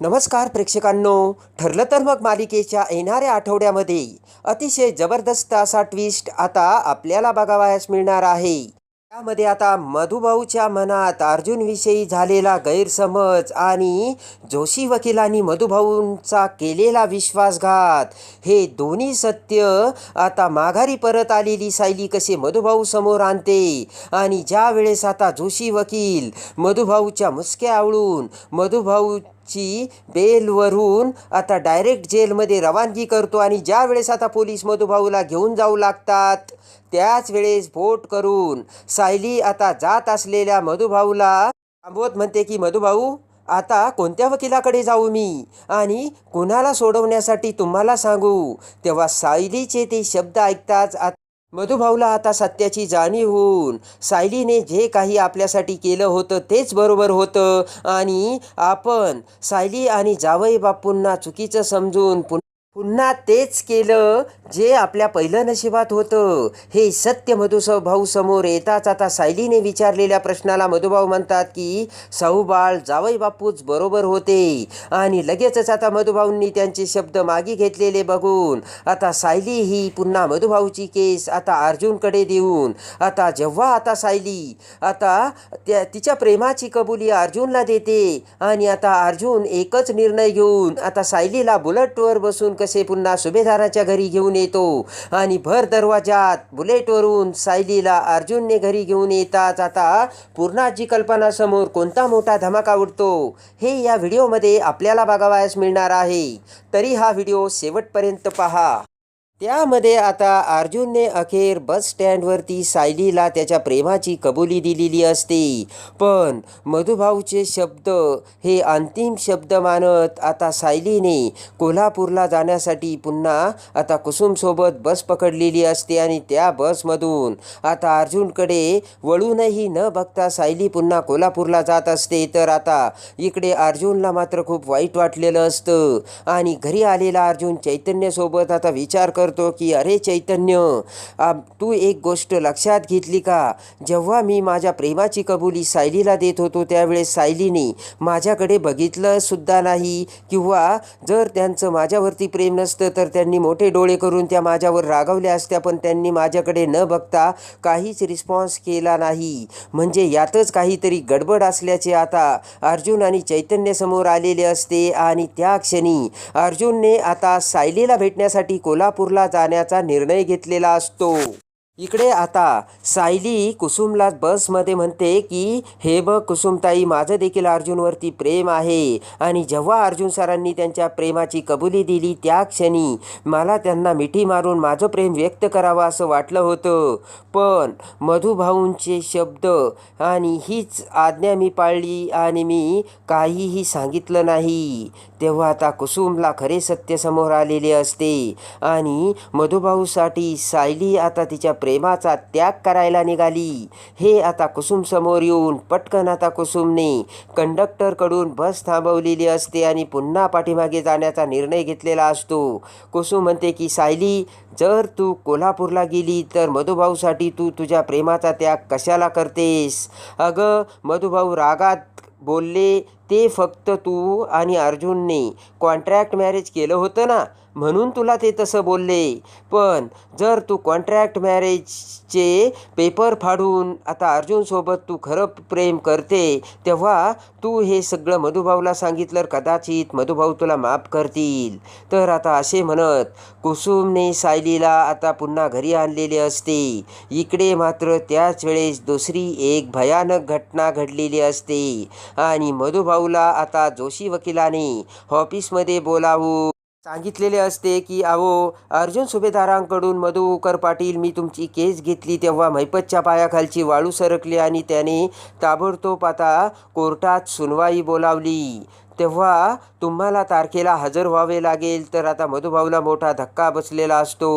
नमस्कार प्रेक्षकांनो. ठरलं तर मग मालिकेच्या येणाऱ्या आठवड्यामध्ये अतिशय जबरदस्त असा ट्विस्ट आता आपल्याला बघावयास मिळणार आहे. त्यामध्ये आता मधुभाऊच्या मनात अर्जुनविषयी झालेला गैरसमज आणि जोशी वकिलांनी मधुभाऊंचा केलेला विश्वासघात हे दोन्ही सत्य आता माघारी परत आलेली सायली कसे मधुभाऊ समोर आणते आणि ज्या वेळेस आता जोशी वकील मधुभाऊच्या मुसक्या आवळून मधुभाऊ ची बेलवरून आता डायरेक्ट जेलमध्ये रवानगी करतो आणि ज्या वेळेस आता पोलीस मधुभाऊला घेऊन जाऊ लागतात त्याच वेळेस बोट करून सायली आता जात असलेल्या मधुभाऊला थांबवत म्हणते की मधुभाऊ आता कोणत्या वकिलाकडे जाऊ मी? आणि कुणाला सोडवण्यासाठी तुम्हाला सांगू? तेव्हा सायलीचे ते शब्द ऐकताच आता मधुभाऊला आता सत्याची जाणीव होऊन सायलीने जे काही आपल्यासाठी केलं होतं तेच बरोबर होतं. आणि आपण सायली आणि जावई बापूंना चुकीचं समजून पुन्हा पुन्हा तेच केलं जे आपल्या पहिलं नशिबात होतं. हे सत्य मधुसव भाऊ समोर येताच आता सायलीने विचारलेल्या प्रश्नाला मधुभाऊ म्हणतात की साहूबाळ जावई बापूच बरोबर होते. आणि लगेचच आता मधुभाऊंनी त्यांचे शब्द मागे घेतलेले बघून आता सायली ही पुन्हा मधुभाऊची केस आता अर्जुनकडे देऊन आता जेव्हा आता सायली आता त्या तिच्या प्रेमाची कबुली अर्जुनला देते. आणि आता अर्जुन एकच निर्णय घेऊन आता सायलीला बुलेटवर बसून कसे पुन्हा सुभेदाराच्या घरी घेऊन येतो? आणि भर दरवाजात बुलेटवरून सायलीला अर्जुनने घरी घेऊन येताच आता पूर्णाची कल्पना समोर कोणता मोठा धमाका उडतो? हे या व्हिडिओमध्ये आपल्याला बघावयास मिळणार आहे. तरी हा व्हिडिओ शेवटपर्यंत पहा. त्यामध्ये आता अर्जुनने अखेर बस स्टँडवरती सायलीला त्याच्या प्रेमाची कबुली दिलेली असते. पण मधुभाऊचे शब्द हे अंतिम शब्द मानत आता सायलीने कोल्हापूरला जाण्यासाठी पुन्हा आता कुसुमसोबत बस पकडलेली असते आणि त्या बसमधून आता अर्जुनकडे वळूनही न बघता सायली पुन्हा कोल्हापूरला जात असते. तर आता इकडे अर्जुनला मात्र खूप वाईट वाटलेलं असतं. आणि घरी आलेला अर्जुन चैतन्यसोबत आता विचार कर करतो की अरे चैतन्य तू एक गोष्ट लक्षात घेतली का? जेव्हा मी माझ्या प्रेमाची कबुली सायलीला देत होतो त्यावेळेस सायलीने माझ्याकडे बघितलं सुद्धा नाही. किंवा जर त्यांचं माझ्यावरती प्रेम नसतं तर त्यांनी मोठे डोळे करून त्या माझ्यावर रागवल्या असत्या पण त्यांनी माझ्याकडे न बघता काहीच रिस्पॉन्स केला नाही. म्हणजे यातच काहीतरी गडबड असल्याचे आता अर्जुन आणि चैतन्य समोर आलेले असते. आणि त्या क्षणी अर्जुनने आता सायलीला भेटण्यासाठी कोल्हापूरला जाण्याचा निर्णय घेतलेला असतो. इकडे आता सायली कुसुमला बसमध्ये म्हणते की हे बघ कुसुमताई माझं देखील अर्जुनवरती प्रेम आहे आणि जेव्हा अर्जुन सरांनी त्यांच्या प्रेमाची कबुली दिली त्या क्षणी मला त्यांना मिठी मारून माझं प्रेम व्यक्त करावं असं वाटलं होतं. पण मधुभाऊंचे शब्द आणि हीच आज्ञा मी पाळली आणि मी काहीही सांगितलं नाही. तेव्हा आता कुसुमला खरे सत्य समोर आलेले असते आणि मधुभाऊसाठी सायली आता तिच्या प्रेमाचा त्याग करायला निघाली. हे आता कुसुम समोर येऊन पटकन आता कुसुमने कंडक्टरकडून बस थांबवलेली असते आणि पुन्हा पाठीमागे जाण्याचा निर्णय घेतलेला असतो. कुसुम म्हणते की सायली जर तू कोल्हापूरला गेली तर मधुभाऊसाठी तू तुझ्या प्रेमाचा त्याग कशाला करतेस? अगं मधुभाऊ रागात बोलले ते फक्त तू आणि अर्जुनने. कॉन्ट्रॅक्ट मॅरेज केलं होतं ना? म्हणून तुला ते तसं बोलले. पण जर तू कॉन्ट्रॅक्ट मॅरेजचे पेपर फाडून आता अर्जुनसोबत तू खरं प्रेम करते तेव्हा तू हे सगळं मधुभाऊला सांगितलं कदाचित मधुभाऊ तुला माफ करतील. तर आता असे म्हणत कुसुमने सायलीला आता पुन्हा घरी आणलेले असते. इकडे मात्र त्याच वेळेस दुसरी एक भयानक घटना घडलेली असते. आणि मधुभाऊला आता जोशी वकिलाने ऑफिसमध्ये बोलावून सांगितलेले असते की अहो अर्जुन सुभेदारांकडून मधुकर पाटील मी तुमची केस घेतली तेव्हा मैपतच्या पायाखालची वाळू सरकली आणि त्याने ताबडतोब आता कोर्टात सुनवाई बोलावली. तेव्हा तुम्हाला तारखेला हजर व्हावे लागेल. तर आता मधुभाऊला मोठा धक्का बसलेला असतो.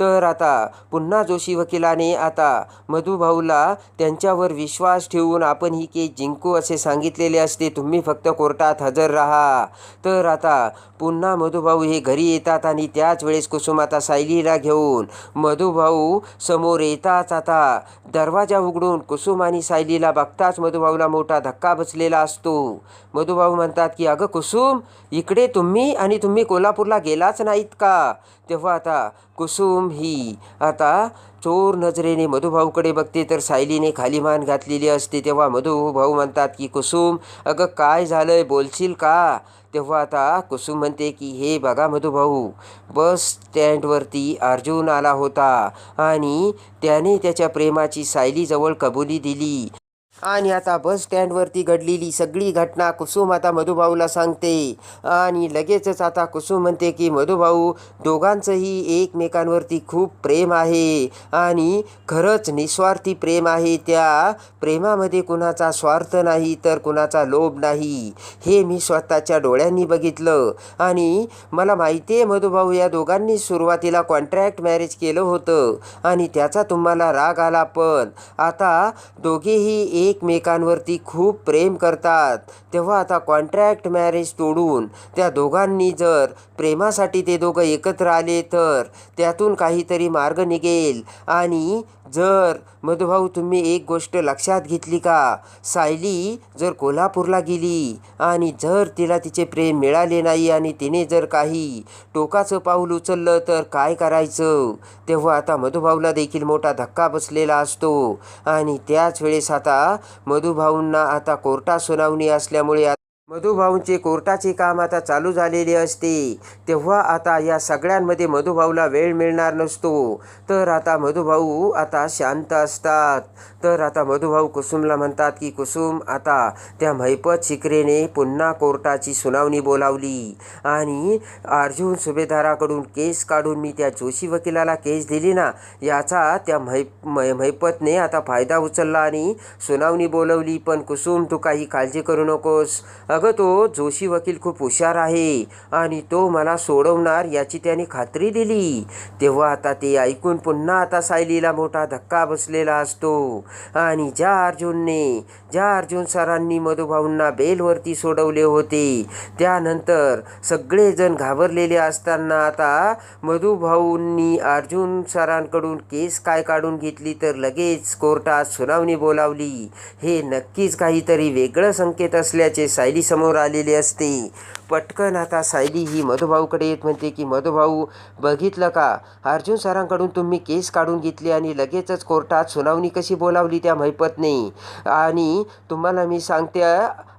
तर आता पुन्हा जोशी वकिलाने आता मधुभाऊला त्यांच्यावर विश्वास ठेवून आपण ही केस जिंकू असे सांगितलेले असते. तुम्ही फक्त कोर्टात हजर राहा. तर आता पुन्हा मधुभाऊ हे घरी येतात आणि त्याच वेळेस कुसुमाता सायलीला घेऊन मधुभाऊ समोर येताच आता दरवाजा उघडून कुसुम आणि सायलीला बघताच मधुभाऊला मोठा धक्का बसलेला असतो. मधुभाऊ म्हणतात म्हणतात की अगं कुसुम इकडे तुम्ही आणि तुम्ही कोल्हापूरला गेलाच नाहीत का? तेव्हा आता कुसुम ही आता चोर नजरेने मधुभाऊकडे बघते तर सायलीने खाली मान घातलेली असते. तेव्हा मधुभाऊ म्हणतात की कुसुम अगं काय झालंय? बोलशील का? तेव्हा आता कुसुम म्हणते की हे बघा मधुभाऊ बस स्टँडवरती अर्जुन आला होता आणि त्याने त्याच्या प्रेमाची सायलीजवळ कबुली दिली. आणि आता बस स्टँडवरती घडलेली सगळी घटना कुसुम आता मधुभाऊला सांगते. आणि लगेचच आता कुसुम म्हणते की मधुभाऊ दोघांचंही एकमेकांवरती खूप प्रेम आहे. आणि खरंच निस्वार्थी प्रेम आहे. त्या प्रेमामध्ये कुणाचा स्वार्थ नाही तर कुणाचा लोभ नाही. हे मी स्वतःच्या डोळ्यांनी बघितलं. आणि मला माहिती आहे मधुभाऊ या दोघांनी सुरुवातीला कॉन्ट्रॅक्ट मॅरेज केलं होतं. आणि त्याचा तुम्हाला राग आला पण. आता दोघेही एक एकमेकांवरती खूप प्रेम करतात. तेव्हा आता कॉन्ट्रॅक्ट मॅरेज तोडून त्या दोघांनी जर प्रेमासाठी ते दोघं एकत्र आले तर त्यातून काहीतरी मार्ग निघेल. आणि जर मधुभाऊ तुम्ही एक गोष्ट लक्षात घेतली का? सायली जर कोल्हापूरला गेली आणि जर तिला तिचे प्रेम मिळाले नाही आणि तिने जर काही टोकाचं पाऊल उचललं तर काय करायचं? तेव्हा आता मधुभाऊला देखील मोठा धक्का बसलेला असतो. आणि त्याच वेळेस आता मधुभाऊंना आता कोर्टा सुनावणी असल्यामुळे मधुभाऊंचे कोर्टाचे काम आता चालू झालेले असते. तेव्हा आता या सगळ्यांमध्ये मधुभाऊला वेळ मिळणार नसतो. तर आता मधुभाऊ आता शांत असतात. तर आता मधुभाऊ कुसुमला म्हणतात की कुसुम आता त्या महिपत शिकरेने पुन्हा कोर्टाची सुनावणी बोलावली. आणि अर्जुन सुभेदाराकडून केस काढून मी त्या जोशी वकिलाला केस दिली ना याचा त्या मै मै महिपतने आता फायदा उचलला आणि सुनावणी बोलवली. पण कुसुम तू काही काळजी करू नकोस. अगं तो जोशी वकील खूप हुशार आहे आणि तो मला सोडवणार याची त्याने खात्री दिली. तेव्हा आता ते ऐकून पुन्हा आता सायलीला मोठा धक्का बसलेला असतो. आणि ज्या अर्जुनने ज्या अर्जुन सरांनी मधुभाऊंना बेलवरती सोडवले होते त्यानंतर सगळेजण घाबरलेले असताना आता मधुभाऊंनी अर्जुन सरांकडून केस काय काढून घेतली तर लगेच कोर्टात सुनावणी बोलावली. हे नक्कीच काहीतरी वेगळं संकेत असल्याचे सायली समोर आलेली असते. पटकन आता सायली ही मधुभाऊकडे येत म्हणते की मधुभाऊ बघितलं का? अर्जुन सरांकडून तुम्ही केस काढून घेतली आणि लगेचच कोर्टात सुनावणी कशी बोलावली त्या महिपतने? आणि तुम्हाला मी सांगते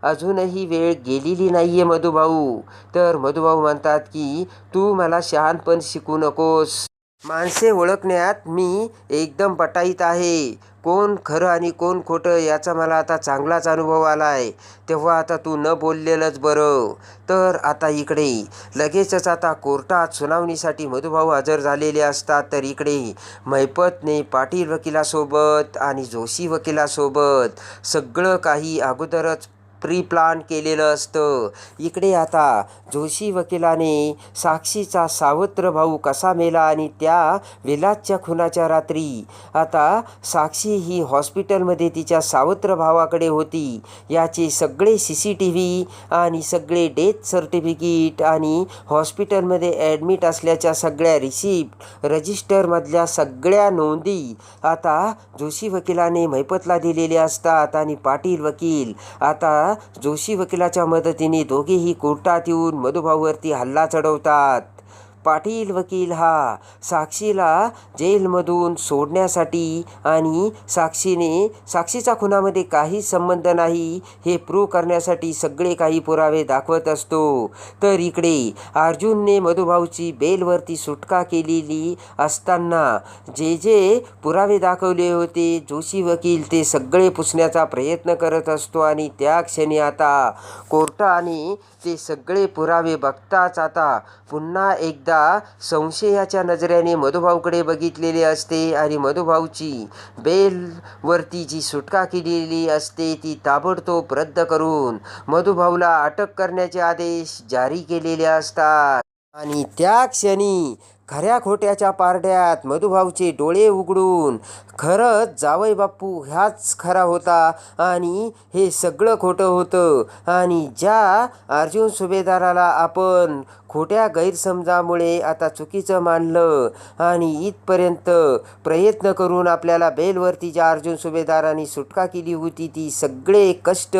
अजूनही वेळ गेलेली नाही आहे मधुभाऊ. तर मधुभाऊ म्हणतात की तू मला शहाणपण शिकू नकोस. माणसे ओळखण्यात मी एकदम पटाईत आहे. कोण खरं आणि कोण खोटं याचा मला आता चांगलाच अनुभव आला आहे. तेव्हा आता तू न बोललेलंच बरं. तर आता इकडे लगेचच आता कोर्टात सुनावणीसाठी मधुभाऊ हजर झालेले असतात तर इकडे मैपतने पाटील वकिलासोबत आणि जोशी वकिलासोबत सगळं काही अगोदरच प्री प्लान केलेलं असतं. इकडे आता जोशी वकिलाने साक्षीचा सावत्र भाऊ कसा मेला आणि त्या विलासच्या खुनाच्या रात्री. आता साक्षी ही हॉस्पिटलमध्ये तिच्या सावत्र भावाकडे होती. याचे सगळे सी सी टी व्ही आणि सगळे डेथ सर्टिफिकेट आणि हॉस्पिटलमध्ये ॲडमिट असल्याच्या सगळ्या रिसिप्ट रजिस्टरमधल्या सगळ्या नोंदी आता जोशी वकिलाने मैपतला दिलेल्या असतात आणि पाटील वकील आता जोशी वकिलाच्या मदतीने दोघेही कोर्टात येऊन मधुभाऊवरती हल्ला चढवतात. पाटील वकील हा साक्षीला जेलमधून सोडण्यासाठी आणि साक्षीने साक्षीचा खुनामध्ये काहीच संबंध नाही हे प्रूव्ह करण्यासाठी सगळे काही पुरावे दाखवत असतो. तर इकडे अर्जुनने मधुभाऊची बेलवरती सुटका केलेली असताना जे जे पुरावे दाखवले होते जोशी वकील ते सगळे पुसण्याचा प्रयत्न करत असतो आणि त्या क्षणी आता कोर्टाने ते सगळे पुरावे बघताच आता पुन्हा एकदा संशयाच्या नजरेने मधुभाऊकडे बघितलेले असते आणि मधुभाऊची बेलवरती जी सुटका केलेली असते ती ताबडतोब रद्द करून मधुभाऊला अटक करण्याचे आदेश जारी केलेले असतात. आणि त्या क्षणी खऱ्या खोट्याच्या पारड्यात मधुभाऊचे डोळे उघडून खरंच जावई बाप्पू ह्याच खरा होता आणि हे सगळं खोटं होतं. आणि ज्या अर्जुन सुभेदाराला आपण खोट्या गैरसमजामुळे आता चुकीचं मानलं आणि इथपर्यंत प्रयत्न करून आपल्याला बेलवरती ज्या अर्जुन सुभेदारांनी सुटका केली होती ती सगळे कष्ट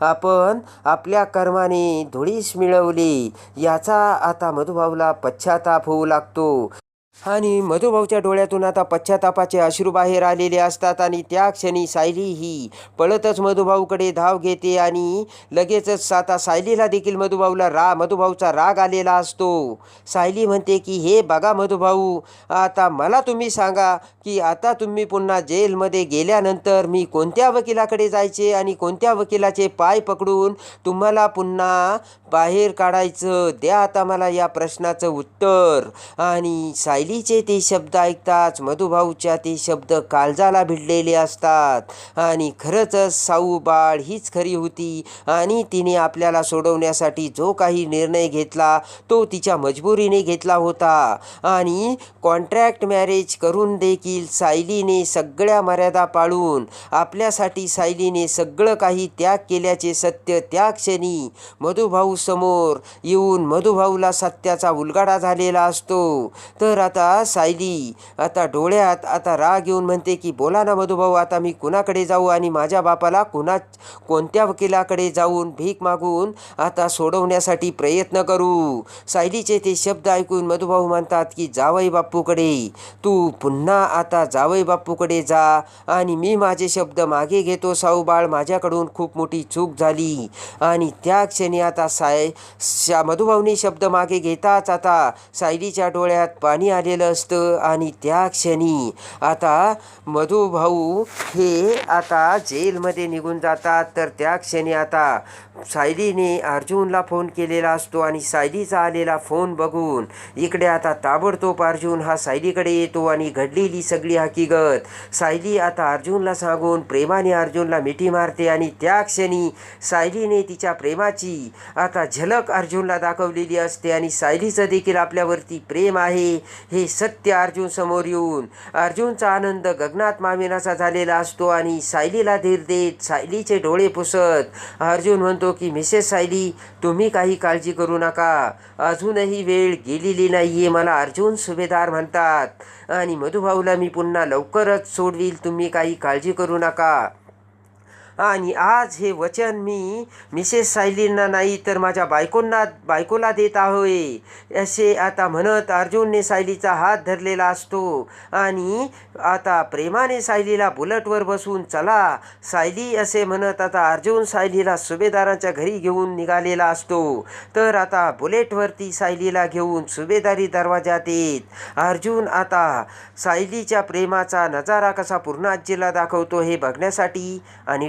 आपण आपल्या कर्माने धुळीस मिळवली. याचा आता मधुभाऊला पश्चाताप होऊ लागतो. Show. आणि मधुभाऊच्या डोळ्यातून आता पश्चातापाचे अश्रू बाहेर आलेले असतात आणि त्या क्षणी सायली ही पळतच मधुभाऊकडे धाव घेते आणि लगेचच आता सायलीला देखील मधुभाऊला रा मधुभाऊचा राग आलेला असतो. सायली म्हणते की हे बघा मधुभाऊ आता मला तुम्ही सांगा की आता तुम्ही पुन्हा जेलमध्ये गेल्यानंतर मी कोणत्या वकिलाकडे जायचे आणि कोणत्या वकिलाचे पाय पकडून तुम्हाला पुन्हा बाहेर काढायचं? द्या आता मला या प्रश्नाचं उत्तर. आणि शैलीचे ते शब्द ऐकताच मधुभाऊच्या ते शब्द काळजाला भिडलेले असतात. आणि खरंच साऊ बाळ हीच खरी होती. आणि तिने आपल्याला सोडवण्यासाठी जो काही निर्णय घेतला तो तिच्या मजबुरीने घेतला होता. आणि कॉन्ट्रॅक्ट मॅरेज करून देखील सायलीने सगळ्या मर्यादा पाळून आपल्यासाठी सायलीने सगळं काही त्याग केल्याचे सत्य त्या क्षणी मधुभाऊ समोर येऊन मधुभाऊला सत्याचा उलगाडा झालेला असतो. तर आता आता सायली आता डोळ्यात आता राग येऊन म्हणते की बोला ना मधुभाऊ आता मी कुणाकडे जाऊ आणि माझ्या बापाला कुणा कोणत्या वकिलाकडे जाऊन भीक मागून आता सोडवण्यासाठी प्रयत्न करू? सायलीचे ते शब्द ऐकून मधुभाऊ म्हणतात की जावई बाप्पूकडे तू पुन्हा आता जावई बाप्पूकडे जा आणि मी माझे शब्द मागे घेतो साऊ बाळ. माझ्याकडून खूप मोठी चूक झाली आणि त्या क्षणी आता साय शा मधुभाऊने शब्द मागे घेताच आता सायलीच्या डोळ्यात पाणी आले आलेलं असतं आणि त्या क्षणी आता मधुभाऊ हे आता जेलमध्ये निघून जातात. तर त्या क्षणी आता सायलीने अर्जुनला फोन केलेला असतो आणि सायलीचा आलेला फोन बघून इकडे आता ताबडतोब अर्जुन हा सायलीकडे येतो आणि घडलेली सगळी हकीकत. सायली आता अर्जुनला सांगून प्रेमाने अर्जुनला मिठी मारते आणि त्या क्षणी सायलीने तिच्या प्रेमाची आता झलक अर्जुनला दाखवलेली असते आणि सायलीचं देखील आपल्यावरती प्रेम आहे. हे सत्य अर्जुन समोर येऊन अर्जुनचा आनंद गगनात मामिनाचा झालेला असतो आणि सायलीला धीर देत सायलीचे डोळे पुसत अर्जुन म्हणतो की मिसेस सायली तुम्ही काही काळजी करू नका. अजूनही वेळ गेलेली नाही आहे मला अर्जुन सुभेदार म्हणतात. आणि मधुभाऊला मी पुन्हा लवकरच सोडवील तुम्ही काही काळजी करू नका. आणि आज हे वचन मी मिसेस सायलींना नाही तर माझ्या बायकोंना बायकोला देत आहोय असे आता म्हणत अर्जुनने सायलीचा हात धरलेला असतो. आणि आता प्रेमाने सायलीला बुलटवर बसून चला सायली असे म्हणत आता अर्जुन सायलीला सुभेदारांच्या घरी घेऊन निघालेला असतो. तर आता बुलेटवरती सायलीला घेऊन सुभेदारी दरवाजात येत. अर्जुन आता सायलीच्या प्रेमाचा नजारा कसा पूर्ण दाखवतो हे बघण्यासाठी आणि